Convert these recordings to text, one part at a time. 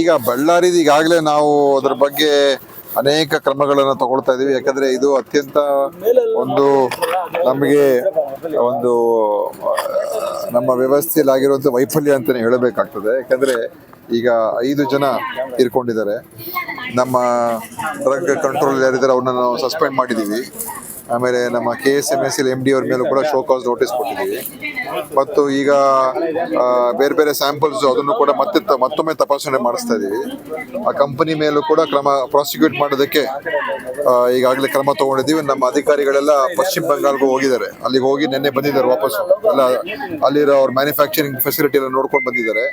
ಈಗ ಬಳ್ಳಾರಿದು ಈಗಾಗಲೇ ನಾವು ಅದರ ಬಗ್ಗೆ ಅನೇಕ ಕ್ರಮಗಳನ್ನು ತಗೊಳ್ತಾ ಇದ್ದೀವಿ ಯಾಕಂದ್ರೆ ಇದು ಅತ್ಯಂತ ಒಂದು ನಮಗೆ ಒಂದು ನಮ್ಮ ವ್ಯವಸ್ಥೆಯಲ್ಲಿ ಆಗಿರುವಂಥ ವೈಫಲ್ಯ ಅಂತಲೇ ಹೇಳಬೇಕಾಗ್ತದೆ. ಯಾಕಂದ್ರೆ ಈಗ ಐದು ಜನ ಇರ್ಕೊಂಡಿದ್ದಾರೆ. ನಮ್ಮ ಡ್ರಗ್ ಕಂಟ್ರೋಲ್ ಯಾರಿದ್ದಾರೆ, ಅವ್ರನ್ನ ನಾವು ಸಸ್ಪೆಂಡ್ ಮಾಡಿದ್ದೀವಿ ಆಮೇಲೆ ನಮ್ಮ K S M S L M D ಅವ್ರ ಮೇಲೂ ಕೂಡ ಶೋ ಕಾಸ್ ನೋಟಿಸ್ ಕೊಟ್ಟಿದ್ದೀವಿ. ಮತ್ತು ಈಗ ಬೇರೆ ಬೇರೆ ಸ್ಯಾಂಪಲ್ಸ್ ಅದನ್ನು ಕೂಡ ಮತ್ತೆ ಮತ್ತೊಮ್ಮೆ ತಪಾಸಣೆ ಮಾಡಿಸ್ತಾ ಇದ್ದೀವಿ. ಆ ಕಂಪನಿ ಮೇಲೂ ಕೂಡ ಕ್ರಮ ಪ್ರಾಸಿಕ್ಯೂಟ್ ಮಾಡೋದಕ್ಕೆ ಈಗಾಗಲೇ ಕ್ರಮ ತಗೊಂಡಿದ್ದೀವಿ. ನಮ್ಮ ಅಧಿಕಾರಿಗಳೆಲ್ಲ ಪಶ್ಚಿಮ ಬಂಗಾಲ್ಗೂ ಹೋಗಿದ್ದಾರೆ. ಅಲ್ಲಿಗೆ ಹೋಗಿ ನಿನ್ನೆ ಬಂದಿದ್ದಾರೆ ವಾಪಸ್ ಎಲ್ಲ ಅಲ್ಲಿರೋ ಅವ್ರ ಮ್ಯಾನುಫ್ಯಾಕ್ಚರಿಂಗ್ ಫೆಸಿಲಿಟಿ ಎಲ್ಲ ನೋಡ್ಕೊಂಡು ಬಂದಿದ್ದಾರೆ.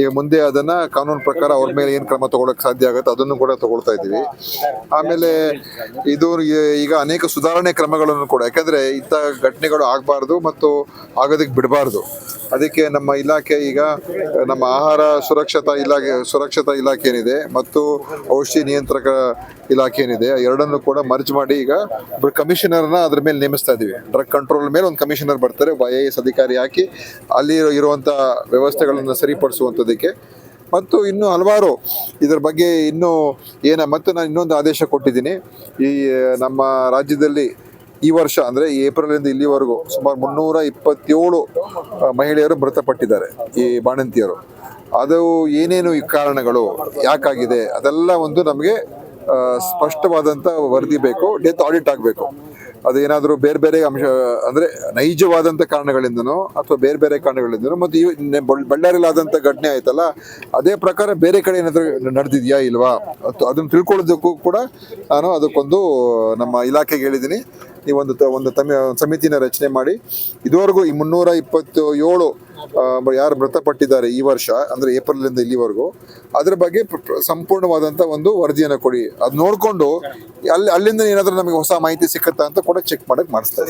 ಈಗ ಮುಂದೆ ಅದನ್ನು ಕಾನೂನು ಪ್ರಕಾರ ಅವ್ರ ಮೇಲೆ ಏನು ಕ್ರಮ ತಗೊಳ್ಳೋಕೆ ಸಾಧ್ಯ ಆಗುತ್ತೆ ಅದನ್ನು ಕೂಡ ತಗೊಳ್ತಾ ಇದ್ದೀವಿ. ಆಮೇಲೆ ಇದು ಈಗ ಅನೇಕ ಸುಧಾರಣೆ ಕ್ರಮಗಳನ್ನು ಕೂಡ. ಯಾಕಂದ್ರೆ ಇಂಥ ಘಟನೆಗಳು ಆಗಬಾರ್ದು ಮತ್ತು ಆಗೋದಕ್ಕೆ ಬಿಡಬಾರ್ದು. ಅದಕ್ಕೆ ನಮ್ಮ ಇಲಾಖೆ ಈಗ, ನಮ್ಮ ಆಹಾರ ಸುರಕ್ಷತಾ ಇಲಾಖೆ ಸುರಕ್ಷತಾ ಇಲಾಖೆ ಏನಿದೆ ಮತ್ತು ಔಷಧಿ ನಿಯಂತ್ರಕ ಇಲಾಖೆ ಏನಿದೆ ಎರಡನ್ನು ಕೂಡ ಮರ್ಜ್ ಮಾಡಿ ಈಗ ಕಮಿಷನರ್ನ ಅದ್ರ ಮೇಲೆ ನೇಮಿಸ್ತಾ ಇದ್ದೀವಿ ಡ್ರಗ್ ಕಂಟ್ರೋಲ್ ಮೇಲೆ ಒಂದು ಕಮಿಷನರ್ ಬರ್ತಾರೆ ವೈ ಎಸ್ ಅಧಿಕಾರಿ ಹಾಕಿ ಅಲ್ಲಿ ಇರುವಂಥ ವ್ಯವಸ್ಥೆಗಳನ್ನು ಸರಿಪಡಿಸುವಂಥದ್ದಕ್ಕೆ ಮತ್ತು ಇನ್ನೂ ಹಲವಾರು ಇದರ ಬಗ್ಗೆ ಇನ್ನೂ ಏನ ಮತ್ತು ನಾನು ಇನ್ನೊಂದು ಆದೇಶ ಕೊಟ್ಟಿದ್ದೀನಿ. ಈ ನಮ್ಮ ರಾಜ್ಯದಲ್ಲಿ ಈ ವರ್ಷ ಅಂದರೆ ಏಪ್ರಿಲಿಂದ ಇಲ್ಲಿವರೆಗೂ ಸುಮಾರು ಮುನ್ನೂರ ಇಪ್ಪತ್ತೇಳು ಮಹಿಳೆಯರು ಮೃತಪಟ್ಟಿದ್ದಾರೆ, ಈ ಬಾಣಂತಿಯರು. ಅದು ಏನೇನು ಈ ಕಾರಣಗಳು, ಯಾಕಾಗಿದೆ ಅದೆಲ್ಲ ಒಂದು ನಮಗೆ ಸ್ಪಷ್ಟವಾದಂಥ ವರದಿ ಬೇಕು ಡೆತ್ ಆಡಿಟ್ ಆಗಬೇಕು. ಅದೇನಾದರೂ ಬೇರೆ ಬೇರೆ ಅಂಶ, ಅಂದರೆ ನೈಜವಾದಂಥ ಕಾರಣಗಳಿಂದನೋ ಅಥವಾ ಬೇರೆ ಬೇರೆ ಕಾರಣಗಳಿಂದನೋ, ಮತ್ತು ಈ ಬಳ್ಳಾರಿಲಾದಂಥ ಘಟನೆ ಆಯ್ತಲ್ಲ, ಅದೇ ಪ್ರಕಾರ ಬೇರೆ ಕಡೆ ಏನಾದರೂ ನಡೆದಿದೆಯಾ ಇಲ್ವಾ? ಅದನ್ನು ತಿಳ್ಕೊಳ್ಳೋದಕ್ಕೂ ಕೂಡ ನಾನು ಅದಕ್ಕೊಂದು ನಮ್ಮ ಇಲಾಖೆಗೆ ಹೇಳಿದ್ದೀನಿ. ಈ ಒಂದು ತ- ಒಂದು ತಮಿ, ಸಮಿತಿನ ರಚನೆ ಮಾಡಿ. ಇದುವರೆಗೂ ಈ ಮುನ್ನೂರ ಇಪ್ಪತ್ತು ಏಳು ಯಾರು ಮೃತಪಟ್ಟಿದ್ದಾರೆ ಈ ವರ್ಷ ಅಂದರೆ ಏಪ್ರಿಲಿಂದ ಇಲ್ಲಿವರೆಗೂ ಅದ್ರ ಬಗ್ಗೆ ಪ್ರ- ಪ್ರ- ಸಂಪೂರ್ಣವಾದಂಥ ಒಂದು ವರದಿಯನ್ನು ಕೊಡಿ. ಅದು ನೋಡಿಕೊಂಡು ಅಲ್ಲಿ ಅಲ್ಲಿಂದ ಏನಾದರೂ ನಮಗೆ ಹೊಸ ಮಾಹಿತಿ ಸಿಕ್ಕತ್ತಾ ಅಂತ ಕೂಡ ಚೆಕ್ ಮಾಡಕ್ಕೆ ಮಾಡಿಸ್ತಾ